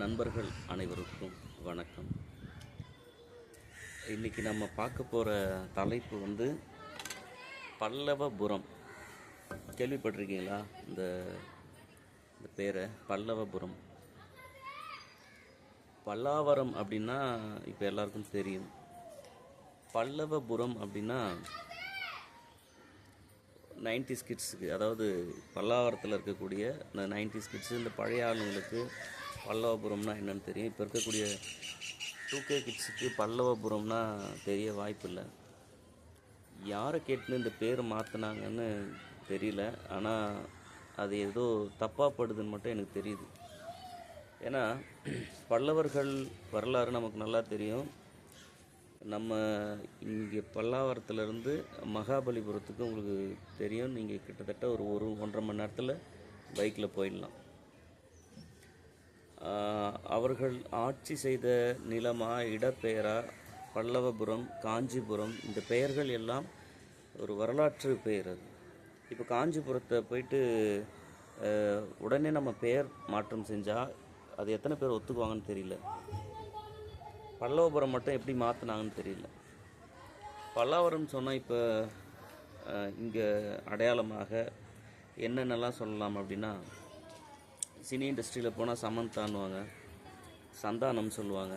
நண்பர்கள் அனைவருக்கும் வணக்கம். இன்றைக்கி நம்ம பார்க்க போகிற தலைப்பு வந்து பல்லவபுரம். கேள்விப்பட்டிருக்கீங்களா? இந்த இந்த பேரை பல்லவபுரம். பல்லாவரம் அப்படின்னா இப்போ எல்லாருக்கும் தெரியும். பல்லவபுரம் அப்படின்னா நைன்டிஸ் கிட்ஸுக்கு அதாவது பல்லாவரத்தில் இருக்கக்கூடிய இந்த நைன்டிஸ் கிட்ஸு இந்த பழைய ஆளுங்களுக்கு பல்லவபுரம்னா என்னென்னு தெரியும். இப்போ இருக்கக்கூடிய டூ கே கிட்ஸுக்கு பல்லவபுரம்னா தெரிய வாய்ப்பு இல்லை யாரை கேட்டுன்னு இந்த பேர் மாற்றினாங்கன்னு தெரியல. ஆனால் அது ஏதோ தப்பாப்படுதுன்னு மட்டும் எனக்கு தெரியுது. ஏன்னா பல்லவர்கள் வரலாறு நமக்கு நல்லா தெரியும். நம்ம இங்கே பல்லாவரத்துலேருந்து மகாபலிபுரத்துக்கு உங்களுக்கு தெரியும். நீங்கள் கிட்டத்தட்ட ஒரு ஒரு ஒன்றரை மணி நேரத்தில் பைக்கில் போயிடலாம். அவர்கள் ஆட்சி செய்த நிலமா இடப்பெயரா? பல்லவபுரம் காஞ்சிபுரம் இந்த பெயர்கள் எல்லாம் ஒரு வரலாற்று பெயர் அது. இப்போ காஞ்சிபுரத்தை போயிட்டு உடனே நம்ம பெயர் மாற்றம் செஞ்சால் அது எத்தனை பேர் ஒத்துக்குவாங்கன்னு தெரியல. பல்லவபுரம் மட்டும் எப்படி மாற்றினாங்கன்னு தெரியல. பல்லாவரம் சொன்னால் இப்போ இங்கே அடையாளமாக என்னென்னலாம் சொல்லலாம் அப்படின்னா சினி இண்டஸ்ட்ரியில் போனால் சமந்தான்னுவாங்க. சந்தானம் சொல்லுவாங்க.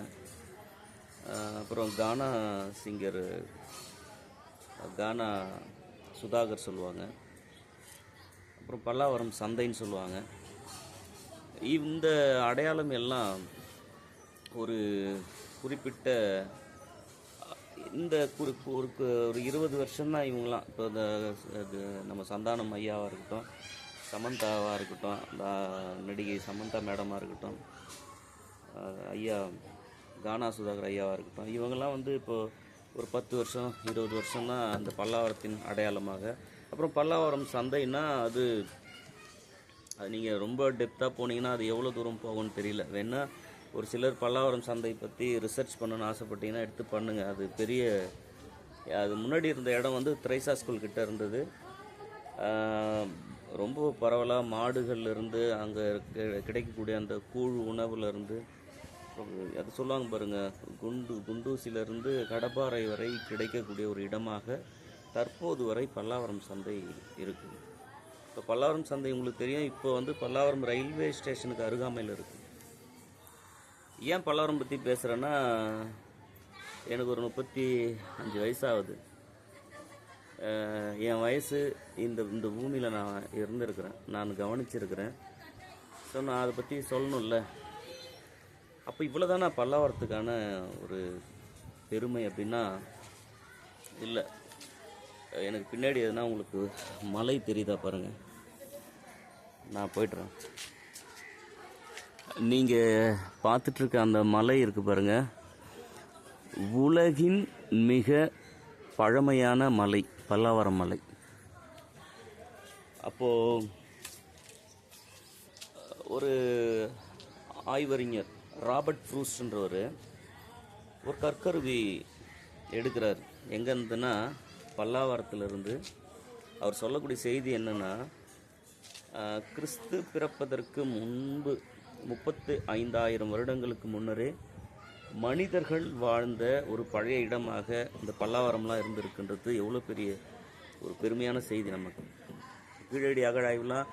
அப்புறம் கானா சிங்கர் கானா சுதாகர் சொல்லுவாங்க. அப்புறம் பல்லாவரம் சந்தைன்னு சொல்லுவாங்க. இந்த அடையாளம் எல்லாம் ஒரு குறிப்பிட்ட இந்த குறி ஒரு ஒரு இருபது வருஷம்தான் இவங்களாம் இப்போ இந்த நம்ம சந்தானம் ஐயாவாக இருக்கட்டும். சமந்தாவாக இருக்கட்டும் இந்த நடிகை சமந்தா மேடமாக இருக்கட்டும் ஐயா கானா சுதாகர் ஐயாவாக இருக்கட்டும் இவங்கெல்லாம் வந்து இப்போது ஒரு பத்து வருஷம் இருபது வருஷம் தான் அந்த பல்லாவரத்தின் அடையாளமாக. அப்புறம் பல்லாவரம் சந்தைன்னா அது அது நீங்கள் ரொம்ப டெப்த்தாக போனீங்கன்னா அது எவ்வளோ தூரம் போகும்னு தெரியல. வேணால் ஒரு சிலர் பல்லாவரம் சந்தை பற்றி ரிசர்ச் பண்ணணும்னு ஆசைப்பட்டீங்கன்னா எடுத்து பண்ணுங்கள் அது பெரிய அது முன்னாடி இருந்த இடம் வந்து திரைசா ஸ்கூல் கிட்ட இருந்தது. ரொம்ப பரவலாக மாடுகள்லேருந்து அங்கே கிடைக்கக்கூடிய அந்த கூழ் உணவுலேருந்து அது சொல்லுவாங்க பாருங்கள் குண்டு குண்டூசிலிருந்து கடப்பாறை வரை கிடைக்கக்கூடிய ஒரு இடமாக தற்போது வரை பல்லாவரம் சந்தை இருக்குது இப்போ பல்லாவரம் சந்தை உங்களுக்கு தெரியும் இப்போ வந்து பல்லாவரம் ரயில்வே ஸ்டேஷனுக்கு அருகாமையில் இருக்குது ஏன் பல்லாவரம் பற்றி பேசுகிறேன்னா எனக்கு ஒரு முப்பத்தி அஞ்சு வயசாகுது என் வயசு இந்த இந்த பூமியில் நான் இருந்திருக்கிறேன். நான் கவனிச்சிருக்கிறேன். ஸோ நான் அதை பற்றி சொல்லணும்ல. அப்போ இவ்வளோ நான் பல்லாவரத்துக்கான ஒரு பெருமை அப்படின்னா இல்லை. எனக்கு பின்னாடி எதுனா உங்களுக்கு மலை தெரியுதா பாருங்கள் நான் போய்ட்டுறேன். நீங்கள் பார்த்துட்ருக்க அந்த மலை இருக்குது பாருங்கள் உலகின் மிக பழமையான மலை. பல்லாவரம் மலை அப்போது ஒரு ஆய்வறிஞர் ராபர்ட் ஃப்ரூஸ்ன்றவர் ஒரு கற்கருவி எடுக்கிறார். எங்கேருந்துன்னா பல்லாவரத்திலிருந்து. அவர் சொல்லக்கூடிய செய்தி என்னென்னா கிறிஸ்து பிறப்பதற்கு முன்பு முப்பத்து ஐந்தாயிரம் வருடங்களுக்கு முன்னரே மனிதர்கள் வாழ்ந்த ஒரு பழைய இடமாக இந்த பல்லாவரம்லாம் இருந்திருக்குன்றது எவ்வளோ பெரிய ஒரு பெருமையான செய்தி நமக்கு. கீழடி அகழாய்வுலாம்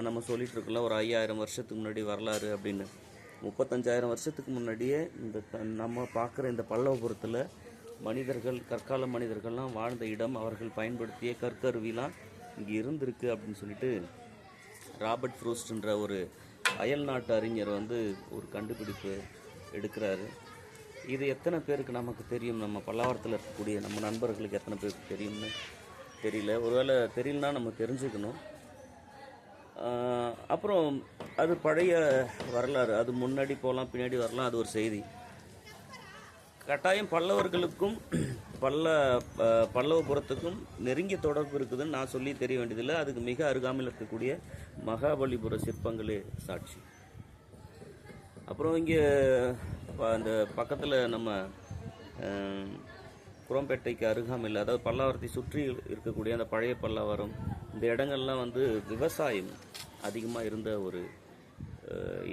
நம்ம சொல்லிகிட்டு இருக்கலாம் ஒரு ஐயாயிரம் வருஷத்துக்கு முன்னாடி வரலாறு அப்படின்னு. முப்பத்தஞ்சாயிரம் வருஷத்துக்கு முன்னாடியே இந்த நம்ம பார்க்குற இந்த பல்லவபுரத்தில் மனிதர்கள் கற்கால மனிதர்கள்லாம் வாழ்ந்த இடம் அவர்கள் பயன்படுத்திய கற்கருவிலாம் இங்கே இருந்திருக்கு அப்படின்னு சொல்லிட்டு ராபர்ட் ஃப்ரூஸ்ட்ன்ற ஒரு அயல் நாட்டு அறிஞர் வந்து ஒரு கண்டுபிடிப்பு எடுக்கிறாரு. இது எத்தனை பேருக்கு நமக்கு தெரியும்? நம்ம பல்லாவரத்தில் இருக்கக்கூடிய நம்ம நண்பர்களுக்கு எத்தனை பேருக்கு தெரியும்னு தெரியல. ஒருவேளை தெரியலனா நம்ம தெரிஞ்சுக்கணும். அப்புறம் அது பழைய வரலாறு. அது முன்னாடி போகலாம் பின்னாடி வரலாம். அது ஒரு செய்தி. கட்டாயம் பல்லவர்களுக்கும் பல்ல பல்லவபுரத்துக்கும் நெருங்கிய தொடர்பு இருக்குதுன்னு நான் சொல்லி தெரிய வேண்டியதில்லை. அதுக்கு மிக அருகாமையில் இருக்கக்கூடிய மகாபலிபுர சிற்பங்களே சாட்சி. அப்புறம் இங்கே அந்த பக்கத்தில் நம்ம குரம்பேட்டைக்கு அருகாமையில் அதாவது பல்லாவரத்தை சுற்றி இருக்கக்கூடிய அந்த பழைய பல்லாவரம் இந்த இடங்கள்லாம் வந்து விவசாயம் அதிகமாக இருந்த ஒரு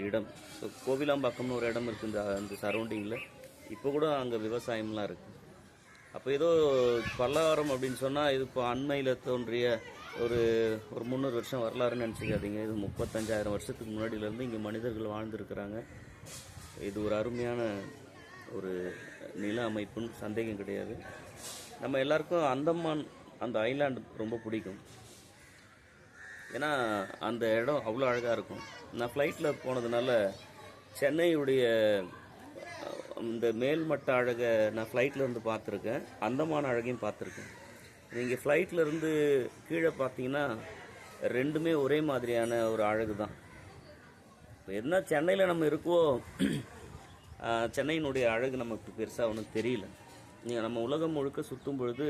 இடம். ஸோ கோவிலாம்பாக்கம்னு ஒரு இடம் இருக்குது இந்த அந்த சரௌண்டிங்கில் இப்போ கூட அங்கே விவசாயம்லாம் இருக்குது அப்போ ஏதோ பல்லாவரம் அப்படின்னு சொன்னால் இது இப்போ அண்மையில் தோன்றிய ஒரு ஒரு முந்நூறு வருஷம் வரலாறுன்னு நினச்சிக்காதீங்க. இது முப்பத்தஞ்சாயிரம் வருஷத்துக்கு முன்னாடியிலேருந்து இங்கே மனிதர்கள் வாழ்ந்துருக்கிறாங்க. இது ஒரு அருமையான ஒரு நில அமைப்புன்னு சந்தேகம் கிடையாது. நம்ம எல்லாருக்கும் அந்தமான் அந்த ஐலாண்டு ரொம்ப பிடிக்கும். ஏன்னா அந்த இடம் அவ்வளோ அழகாக இருக்கும். நான் ஃப்ளைட்டில் போனதுனால சென்னையுடைய இந்த மேல்மட்ட அழகை நான் ஃப்ளைட்டில் இருந்து பார்த்துருக்கேன். அந்தமான அழகையும் பார்த்துருக்கேன். நீங்கள் ஃப்ளைட்டில் இருந்து கீழே பார்த்தீங்கன்னா ரெண்டுமே ஒரே மாதிரியான ஒரு அழகு தான் இப்போ என்ன சென்னையில் நம்ம இருக்கோ சென்னையினுடைய அழகு நமக்கு பெருசாக ஒன்றும் தெரியல. நீங்கள் நம்ம உலகம் முழுக்க சுற்றும் பொழுது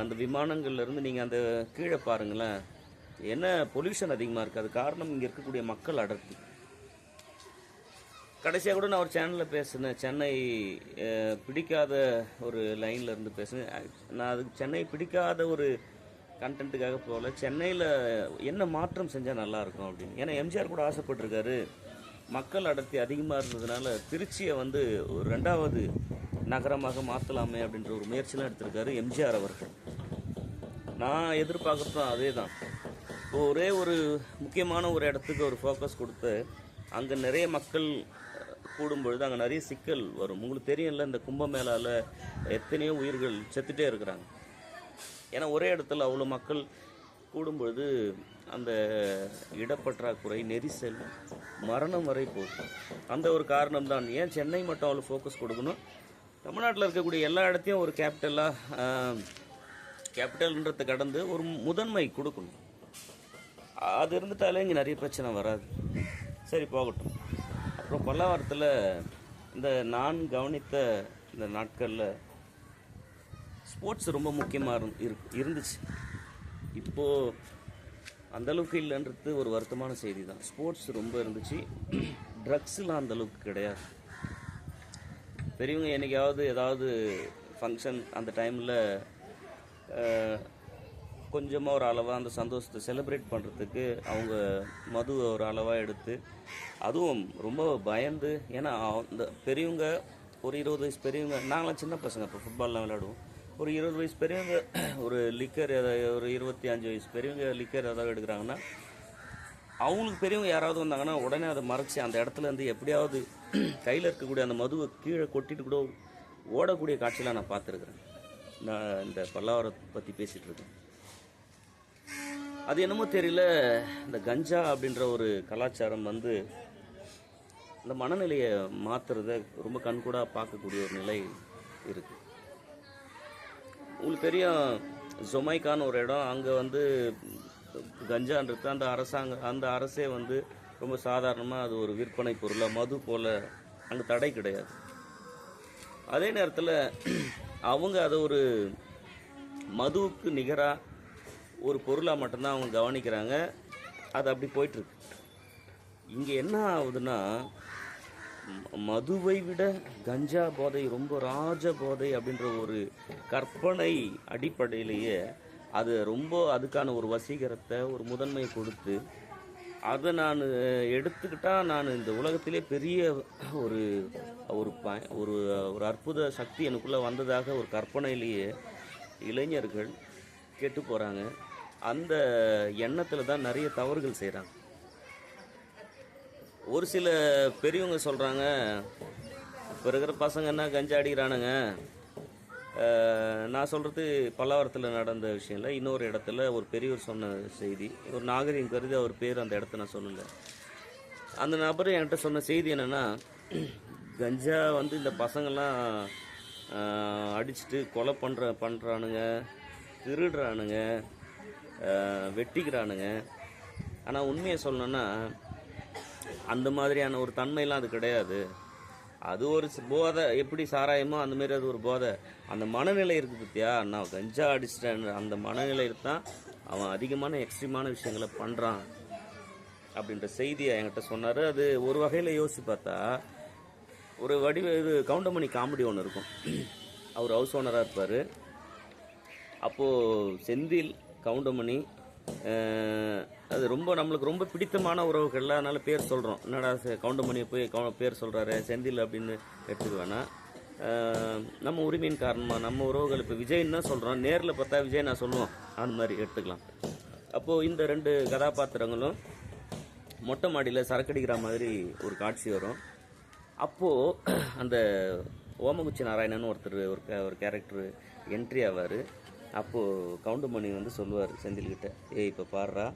அந்த விமானங்கள்லேருந்து நீங்கள் அந்த கீழே பாருங்களேன். என்ன பொல்யூஷன் அதிகமாக இருக்குது அது காரணம் இங்கே இருக்கக்கூடிய மக்கள் அடர்த்தி. கடைசியாக கூட நான் ஒரு சேனலில் பேசினேன். சென்னை பிடிக்காத ஒரு லைனில் இருந்து பேசினேன். நான் அதுக்கு சென்னை பிடிக்காத ஒரு கண்டென்ட்டுக்காக போகல. சென்னையில் என்ன மாற்றம் செஞ்சால் நல்லாயிருக்கும் அப்படின்னு. ஏன்னா எம்ஜிஆர் கூட ஆசைப்பட்டிருக்காரு. மக்கள் அடர்த்தி அதிகமாக இருந்ததுனால திருச்சியை வந்து ஒரு ரெண்டாவது நகரமாக மாற்றலாமே அப்படின்ற ஒரு முயற்சிலாம் எடுத்திருக்காரு எம்ஜிஆர் அவர்கள். நான் எதிர்பார்க்குறதும் அதே தான் இப்போ ஒரே ஒரு முக்கியமான ஒரு இடத்துக்கு ஒரு ஃபோக்கஸ் கொடுத்து அங்கே நிறைய மக்கள் கூடும்பொழுது அங்கே நிறைய சிக்கல் வரும். உங்களுக்கு தெரியும்ல இந்த கும்பமேளாவில் எத்தனையோ உயிர்கள் செத்துட்டே இருக்கிறாங்க. ஏன்னா ஒரே இடத்துல அவ்வளோ மக்கள் கூடும்பொழுது அந்த இடப்பற்றாக்குறை நெரிசல் மரணம் வரை போகும். அந்த ஒரு காரணம் தான் ஏன் சென்னை மட்டும் அவ்வளோ ஃபோக்கஸ் கொடுக்கணும்? தமிழ்நாட்டில் இருக்கக்கூடிய எல்லா இடத்தையும் ஒரு கேபிட்டலாக கேபிட்டல்ன்றத கடந்து ஒரு முதன்மை கொடுக்கணும். அது இருந்துட்டாலே இங்கே நிறைய பிரச்சனை வராது. சரி போகட்டும். அப்புறம் பல்லாவரத்தில் இந்த நான் கவனித்த இந்த நாட்களில் ஸ்போர்ட்ஸ் ரொம்ப முக்கியமாக இரு இருந்துச்சு. இப்போது அந்தளவுக்கு இல்லைன்றது ஒரு வருத்தமான செய்தி தான் ஸ்போர்ட்ஸ் ரொம்ப இருந்துச்சு. ட்ரக்ஸ்லாம் அந்தளவுக்கு கிடையாது. பெரியவங்க என்றைக்காவது ஏதாவது ஃபங்க்ஷன் அந்த டைமில் கொஞ்சமாக ஒரு அளவாக அந்த சந்தோஷத்தை செலிப்ரேட் பண்ணுறதுக்கு அவங்க மது ஒரு அளவாக எடுத்து அதுவும் ரொம்ப பயந்து ஏன்னா அந்த பெரியவங்க ஒரு இருபது வயசு பெரியவங்க நாங்களாம் சின்ன பசங்க இப்போ ஃபுட்பால்லாம் விளையாடுவோம். ஒரு இருபது வயசு பெரியவங்க ஒரு லிக்கர் ஏதாவது ஒரு இருபத்தி அஞ்சு வயசு பெரியவங்க லிக்கர் ஏதாவது எடுக்கிறாங்கன்னா அவங்களுக்கு பெரியவங்க யாராவது வந்தாங்கன்னா உடனே அதை மறைச்சி அந்த இடத்துல இருந்து எப்படியாவது கையில் இருக்கக்கூடிய அந்த மதுவை கீழே கொட்டிட்டு கூட ஓடக்கூடிய காட்சியெலாம் நான் பார்த்துருக்குறேன். நான் இந்த பல்லாவரத்தை பற்றி பேசிகிட்டு இருக்கேன். அது என்னமோ தெரியல இந்த கஞ்சா அப்படின்ற ஒரு கலாச்சாரம் வந்து இந்த மனநிலையை மாற்றுறத ரொம்ப கண்கூடாக பார்க்கக்கூடிய ஒரு நிலை இருக்குது உங்களுக்கு தெரியும் ஜொமைக்கான்னு ஒரு இடம். அங்கே வந்து கஞ்சான்றது அந்த அரசாங்க அந்த அரசே வந்து ரொம்ப சாதாரணமாக அது ஒரு விற்பனை பொருளாக மது போல் அங்கே தடை கிடையாது. அதே நேரத்தில் அவங்க அதை ஒரு மதுவுக்கு நிகராக ஒரு பொருளாக மட்டும்தான் அவங்க கவனிக்கிறாங்க. அது அப்படி போயிட்டுருக்கு இங்கே என்ன ஆகுதுன்னா மதுவை விட கஞ்சா போதை ரொம்ப ராஜ போதை அப்படின்ற ஒரு கற்பனை அடிப்படையிலேயே அது ரொம்ப அதுக்கான ஒரு வசீகரத்தை ஒரு முதன்மையை கொடுத்து அதை நான் எடுத்துக்கிட்டால் நான் இந்த உலகத்திலே பெரிய ஒரு ஒரு ப- ஒரு ஒரு அற்புத சக்தி எனக்குள்ளே வந்ததாக ஒரு கற்பனையிலேயே இளைஞர்கள் கெட்டு போகிறாங்க அந்த எண்ணத்தில் தான் நிறைய தவறுகள் செய்கிறாங்க ஒரு சில பெரியவங்க சொல்கிறாங்க இப்போ இருக்கிற பசங்க என்ன கஞ்சா அடிக்கிறானுங்க. நான் சொல்கிறது பல்லாவரத்தில் நடந்த விஷயம் இல்லை இன்னொரு இடத்துல ஒரு பெரியவர் சொன்ன செய்தி ஒரு நாகரிகம் கருதி அவர் பேர் அந்த இடத்த நான் சொல்லலை. அந்த நபர் என்கிட்ட சொன்ன செய்தி என்னென்னா கஞ்சா வந்து இந்த பசங்கள்லாம் அடிச்சுட்டு அடிச்சிட்டு கொலை பண்ணுற பண்ணுறானுங்க திருடுறானுங்க வெட்டிக்கிறானுங்க. ஆனால் உண்மையை சொல்லணுன்னா அந்த மாதிரியான ஒரு தன்மையெல்லாம் அது கிடையாது. அது ஒரு போதை எப்படி சாராயமோ அந்த மாதிரி அது ஒரு போதை. அந்த மனநிலை இருக்குது பார்த்தியா நான் கஞ்சா அடிச்சிட்டேன். அந்த மனநிலையில் தான் அவன் அதிகமான எக்ஸ்ட்ரீமான விஷயங்களை பண்ணுறான் அப்படின்ற செய்தியை என்கிட்ட சொன்னார். அது ஒரு வகையில் யோசிச்சு பார்த்தா ஒரு வடிவ இது கவுண்டமணி காமெடி ஒன்று இருக்கும். அவர் ஹவுஸ் ஓனராக இருப்பார். அப்போது செந்தில் கவுண்டமணி அது ரொம்ப நம்மளுக்கு ரொம்ப பிடித்தமான உறவுகள்ல அதனால பேர் சொல்கிறோம் என்னடா கவுண்டமணியை போய் கவு பேர் சொல்கிறாரு செந்தில் அப்படின்னு எடுத்துக்க வேணாம் நம்ம உரிமையின் காரணமாக நம்ம உறவுகள் இப்போ விஜய்ன்னு தான் சொல்கிறோம் நேரில் பார்த்தா விஜய் நான் சொல்லுவோம். அந்த மாதிரி எடுத்துக்கலாம். அப்போது இந்த ரெண்டு கதாபாத்திரங்களும் மொட்டை மாடியில் சரக்கடிக்கிற மாதிரி ஒரு காட்சி வரும். அப்போது அந்த ஓமகுச்சி நாராயணன் ஒருத்தர் ஒரு ஒரு கேரக்டர் என்ட்ரி ஆவார். அப்போது கவுண்டமணி வந்து சொல்லுவார் செந்தில்கிட்ட ஏய் இப்போ பாடுறா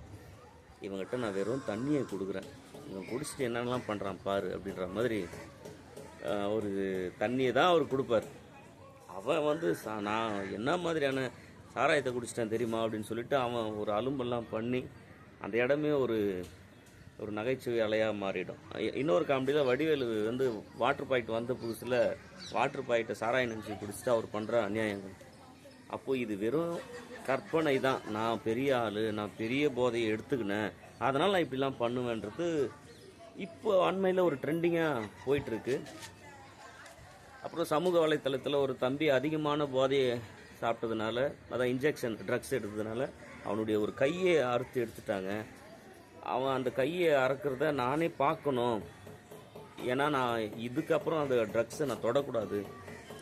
இவங்ககிட்ட நான் வெறும் தண்ணியை கொடுக்குறேன். இவன் குடிச்சிட்டு என்னென்னலாம் பண்ணுறான் பாரு அப்படின்ற மாதிரி ஒரு தண்ணியை தான் அவர் கொடுப்பார். அவன் வந்து சா- நான் என்ன மாதிரியான சாராயத்தை குடிச்சிட்டேன் தெரியுமா அப்படின்னு சொல்லிட்டு அவன் ஒரு அலும்பெல்லாம் பண்ணி அந்த இடமே ஒரு ஒரு நகைச்சுவை அலையாக மாறிடும். இன்னொரு காமெடியில் வடிவேலு வந்து வாட்டர் பாயிண்ட் வந்த புதுசில் வாட்டர் பாயிண்ட்டை சாராயம் நினச்சி குடிச்சிட்டு அவர் பண்ணுற அநியாயங்கள். அப்போ இது வெறும் கற்பனை தான். நான் பெரிய ஆள் நான் பெரிய போதையை எடுத்துக்கினேன். அதனால் நான் இப்படிலாம் பண்ணுவேன்றது இப்போ அண்மையில் ஒரு ட்ரெண்டிங்காக போயிட்டுருக்கு. அப்புறம் சமூக வலைத்தளத்தில் ஒரு தம்பி அதிகமான போதையை சாப்பிட்டதுனால அதான் இன்ஜெக்ஷன் ட்ரக்ஸ் எடுத்ததுனால அவனுடைய ஒரு கையை அறுத்து எடுத்துட்டாங்க. அவன் அந்த கையை அறுக்கிறத நானே பார்க்கணும். ஏன்னா நான் இதுக்கப்புறம் அந்த ட்ரக்ஸை நான் தொடக்கூடாது.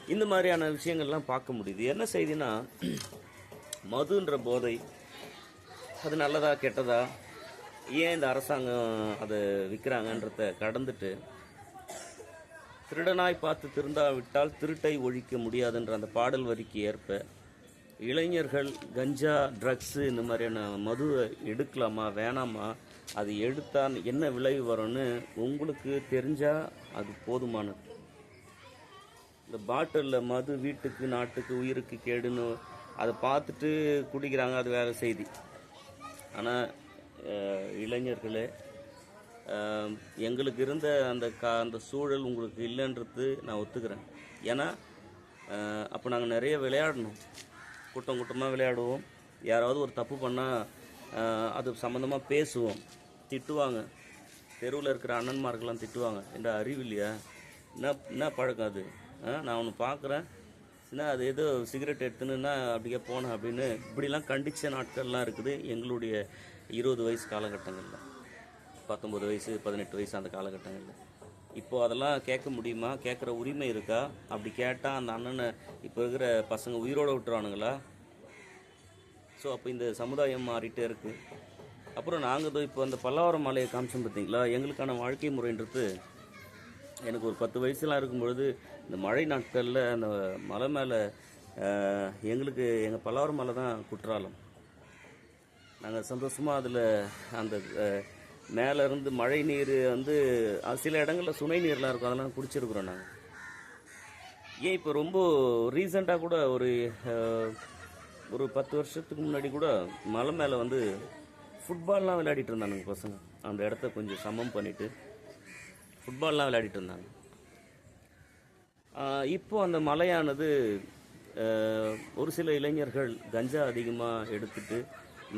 இந்த மாதிரியான விஷயங்கள்லாம் பார்க்க முடியுது. என்ன செய்தினா மதுன்ற போதை அது நல்லதா கெட்டதா ஏன் இந்த அரசாங்கம் அதை விற்கிறாங்கன்றத கடந்துட்டு திருடனாய் பார்த்து திருந்தாவிட்டால் திருட்டை ஒழிக்க முடியாதுன்ற அந்த பாடல் வரிக்கு ஏற்ப இளைஞர்கள் கஞ்சா ட்ரக்ஸு இந்த மாதிரியான மதுவை எடுக்கலாமா வேணாமா அது எடுத்தால் என்ன விளைவு வரும்னு உங்களுக்கு தெரிஞ்சால் அது போதுமானது இந்த பாட்டிலில் மது வீட்டுக்கு நாட்டுக்கு உயிருக்கு கேடுன்னு அதை பார்த்துட்டு குடிக்கிறாங்க. அது வேறு செய்தி. ஆனால் இளைஞர்களே எங்களுக்கு இருந்த அந்த கா அந்த சூழல் உங்களுக்கு இல்லைன்றது நான் ஒத்துக்கிறேன். ஏன்னா அப்போ நாங்கள் நிறைய விளையாடணும். கூட்டம் கூட்டமாக விளையாடுவோம். யாராவது ஒரு தப்பு பண்ணால் அது சம்மந்தமாக பேசுவோம். திட்டுவாங்க. தெருவில் இருக்கிற அண்ணன்மார்கள்லாம் திட்டுவாங்க. என்ற அறிவு இல்லையா? என்ன என்ன பழக்கம் அது? நான் ஒன்று பார்க்குறேன் என்ன அது ஏதோ சிகரெட் எடுத்துனுன்னா அப்படியே போனேன் அப்படின்னு. இப்படிலாம் கண்டித்த நாட்கள்லாம் இருக்குது எங்களுடைய இருபது வயசு காலகட்டங்களில். பத்தொம்பது வயசு பதினெட்டு வயசு அந்த காலகட்டங்களில். இப்போது அதெல்லாம் கேட்க முடியுமா? கேட்குற உரிமை இருக்கா? அப்படி கேட்டால் அந்த அண்ணனை இப்போ இருக்கிற பசங்க உயிரோட விட்டுறானுங்களா ஸோ அப்போ இந்த சமுதாயம் மாறிட்டே இருக்குது அப்புறம் நாங்கள் இப்போ அந்த பல்லாவரம் மலையை காமிச்சோம் பார்த்தீங்களா? எங்களுக்கான வாழ்க்கை முறைன்றது எனக்கு ஒரு பத்து வயசுலாம் இருக்கும்பொழுது இந்த மழை நாட்களில் அந்த மலை மேலே எங்களுக்கு எங்கள் பல்லாவரம் மலை தான் குற்றாலம். நாங்கள் சந்தோஷமாக அதில் அந்த மேலே இருந்து மழை நீர் வந்து சில இடங்களில் சுனை நீர்லாம் இருக்கும் அதெல்லாம் குடிச்சிருக்கிறோம் நாங்கள் ஏன் இப்போ ரொம்ப ரீசெண்டாக கூட ஒரு ஒரு பத்து வருஷத்துக்கு முன்னாடி கூட மலை மேலே வந்து ஃபுட்பால்லாம் விளையாடிட்டு இருந்தானுங்க பசங்க. அந்த இடத்த கொஞ்சம் சமம் பண்ணிவிட்டு ஃபுட்பால்லாம் விளையாடிட்டு இருந்தாங்க. இப்போ அந்த மலையானது ஒரு சில இளைஞர்கள் கஞ்சா அதிகமாக எடுத்துட்டு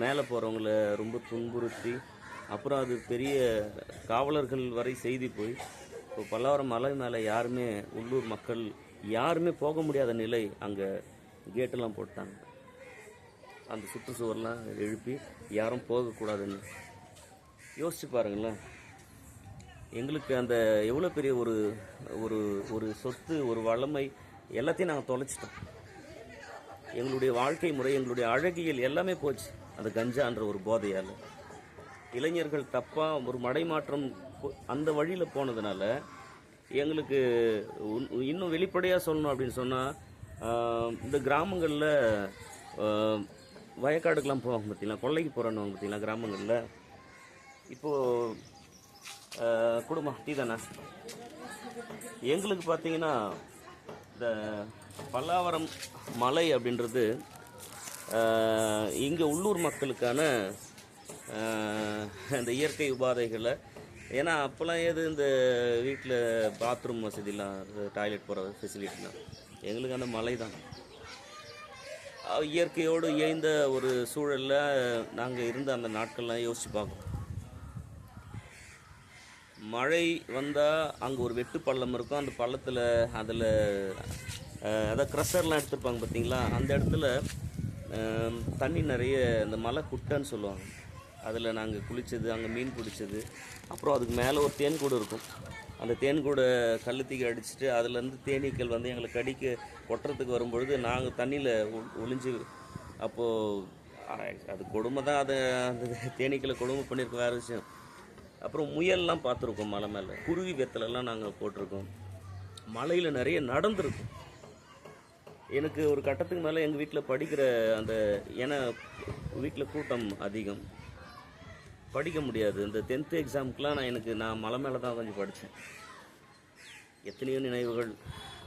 மேலே போகிறவங்கள ரொம்ப துன்புறுத்தி அப்புறம் அது பெரிய காவலர்கள் வரை செய்தி போய் இப்போ பல்லாவரம் மலை மேலே யாருமே உள்ளூர் மக்கள் யாருமே போக முடியாத நிலை அங்கே கேட்டெல்லாம் போட்டாங்க. அந்த சுற்றுச்சுவர்லாம் எழுப்பி யாரும் போகக்கூடாதுன்னு. யோசிச்சு பாருங்களேன். எங்களுக்கு அந்த எவ்வளோ பெரிய ஒரு ஒரு ஒரு சொத்து ஒரு வளமை எல்லாத்தையும் நாங்கள் தொலைச்சிட்டோம். எங்களுடைய வாழ்க்கை முறை எங்களுடைய அழகியல் எல்லாமே போச்சு. அந்த கஞ்சான்ற ஒரு போதையால். இளைஞர்கள் தப்பாக ஒரு மடைமாற்றம் மாற்றம் அந்த வழியில் போனதுனால எங்களுக்கு உன்- இன்னும் வெளிப்படையாக சொல்லணும் அப்படின்னு சொன்னால் இந்த கிராமங்களில் வயக்காடுக்கெலாம் போவாங்க பார்த்தீங்களா கொள்ளைக்கு போகிறோன்னு பார்த்தீங்களா கிராமங்களில். இப்போது குடும்பம் டீ தானே? எங்களுக்கு பார்த்தீங்கன்னா இந்த பல்லாவரம் மலை அப்படின்றது இங்கே உள்ளூர் மக்களுக்கான இந்த இயற்கை உபாதைகளை ஏன்னா அப்போல்லாம் ஏது இந்த வீட்டில் பாத்ரூம் வசதிலாம் டாய்லெட் போகிற ஃபெசிலிட்டிலாம் எங்களுக்கு அந்த மலை தான். இயற்கையோடு இயந்த ஒரு சூழலில் நாங்கள் இருந்த அந்த நாட்கள்லாம் யோசித்து பார்க்கணும். மழை வந்தால் அங்கே ஒரு வெட்டு பள்ளம் இருக்கும். அந்த பள்ளத்தில் அதில் அதாவது க்ரஷர்லாம் எடுத்துருப்பாங்க பார்த்தீங்களா அந்த இடத்துல தண்ணி நிறைய இந்த மலை குட்டைன்னு சொல்லுவாங்க. அதில் நாங்கள் குளித்தது அங்கே மீன் பிடிச்சது. அப்புறம் அதுக்கு மேலே ஒரு தேன் கூடு இருக்கும். அந்த தேன் கூடை கள்ளுத்தீக்கி அடிச்சுட்டு அதுலேருந்து தேனீக்கள் வந்து எங்களை கடிக்க கொட்டுறதுக்கு வரும்பொழுது நாங்கள் தண்ணியில் ஒளிஞ்சு அப்போது அது கொடுமை தான் அதை அந்த தேனீக்களை கொடுமை பண்ணியிருக்கோம் வேறு விஷயம். அப்புறம் முயல்லாம் பார்த்துருக்கோம் மலை மேலே. குருவி வெத்தலெல்லாம் நாங்கள் போட்டிருக்கோம். மலையில் நிறைய நடந்திருக்கும் எனக்கு ஒரு கட்டத்துக்கு மேலே எங்கள் வீட்டில் படிக்கிற அந்த ஏன்னா வீட்டில் கூட்டம் அதிகம். படிக்க முடியாது. இந்த டென்த்து எக்ஸாமுக்கெலாம் நான் எனக்கு நான் மலை மேலே தான் கொஞ்சம் படித்தேன் எத்தனையோ நினைவுகள்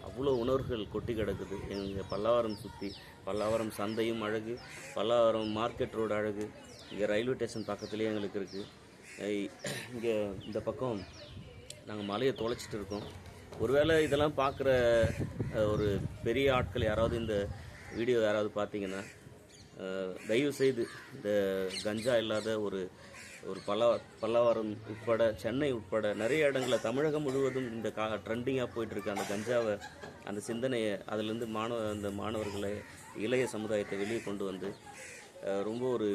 அவ்வளோ உணர்வுகள் கொட்டி கிடக்குது. எங்கள் பல்லாவரம் சுற்றி பல்லாவரம் சந்தையும் அழகு பல்லாவரம் மார்க்கெட் ரோடு அழகு. இங்கே ரயில்வே ஸ்டேஷன் பக்கத்துலேயே எங்களுக்கு இருக்குது இங்கே இந்த பக்கம் நாங்கள் மலையை தொலைச்சிட்டு இருக்கோம். ஒருவேளை இதெல்லாம் பார்க்குற ஒரு பெரிய ஆட்கள் யாராவது இந்த வீடியோ யாராவது பார்த்தீங்கன்னா தயவு செய்து இந்த கஞ்சா இல்லாத ஒரு ஒரு பல்லா பல்லாவரம் உட்பட சென்னை உட்பட நிறைய இடங்களில் தமிழகம் முழுவதும் இந்த கா ட்ரெண்டிங்காக போயிட்டுருக்கு அந்த கஞ்சாவை அந்த சிந்தனையை அதிலேருந்து மாணவ அந்த மாணவர்களை இளைய சமுதாயத்தை வெளியே கொண்டு வந்து ரொம்ப ஒரு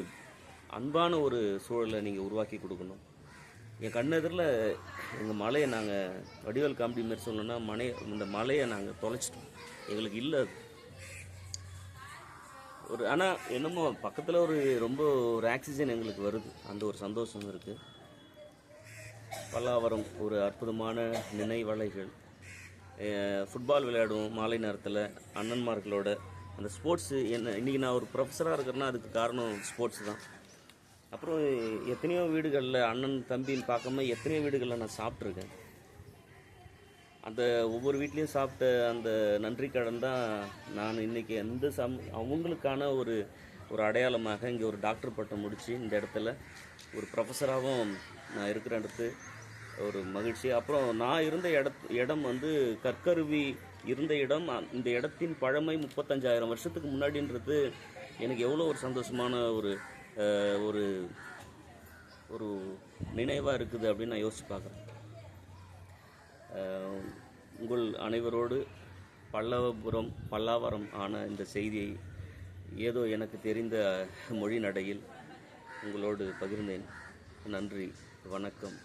அன்பான ஒரு சூழலை நீங்கள் உருவாக்கி கொடுக்கணும். என் கண்ணெதிரில் எங்கள் மலையை நாங்கள் வடிவேல் காமெடி மாரி சொல்லணும்னா மனை இந்த மலையை நாங்கள் தொலைச்சிட்டோம். எங்களுக்கு இல்லை அது. ஒரு ஆனால் என்னமோ பக்கத்தில் ஒரு ரொம்ப ஒரு ஆக்சிஜன் எங்களுக்கு வருது. அந்த ஒரு சந்தோஷம் இருக்குது பல்லாவரம் ஒரு அற்புதமான நினைவலைகள். ஃபுட்பால் விளையாடுவோம் மாலை நேரத்தில் அண்ணன்மார்களோட. அந்த ஸ்போர்ட்ஸு என்ன இன்றைக்கி நான் ஒரு ப்ரொஃபஸராக இருக்கிறேன்னா அதுக்கு காரணம் ஸ்போர்ட்ஸ் தான். அப்புறம் எத்தனையோ வீடுகளில் அண்ணன் தம்பின்னு பார்க்காம எத்தனையோ வீடுகளில் நான் சாப்பிட்ருக்கேன் அந்த ஒவ்வொரு வீட்லேயும் சாப்பிட்ட அந்த நன்றி கடன் தான் நான் இன்றைக்கி எந்த சம் அவங்களுக்கான ஒரு ஒரு அடையாளமாக இங்கே ஒரு டாக்டர் பட்டம் முடித்து இந்த இடத்துல ஒரு ப்ரொஃபஸராகவும் நான் இருக்கிற இடத்து ஒரு மகிழ்ச்சி. அப்புறம் நான் இருந்த இடத் இடம் வந்து கற்கருவி இருந்த இடம். இந்த இடத்தின் பழமை முப்பத்தஞ்சாயிரம் வருஷத்துக்கு முன்னாடின்றது எனக்கு எவ்வளோ ஒரு சந்தோஷமான ஒரு ஒரு ஒரு நினைவாக இருக்குது அப்படின்னு நான் யோசிச்சு பார்க்குறேன். உங்கள் அனைவரோடு பல்லவபுரம் பல்லாவரம் ஆன இந்த செய்தியை ஏதோ எனக்கு தெரிந்த மொழி நடையில் உங்களோடு பகிர்ந்தேன். நன்றி வணக்கம்.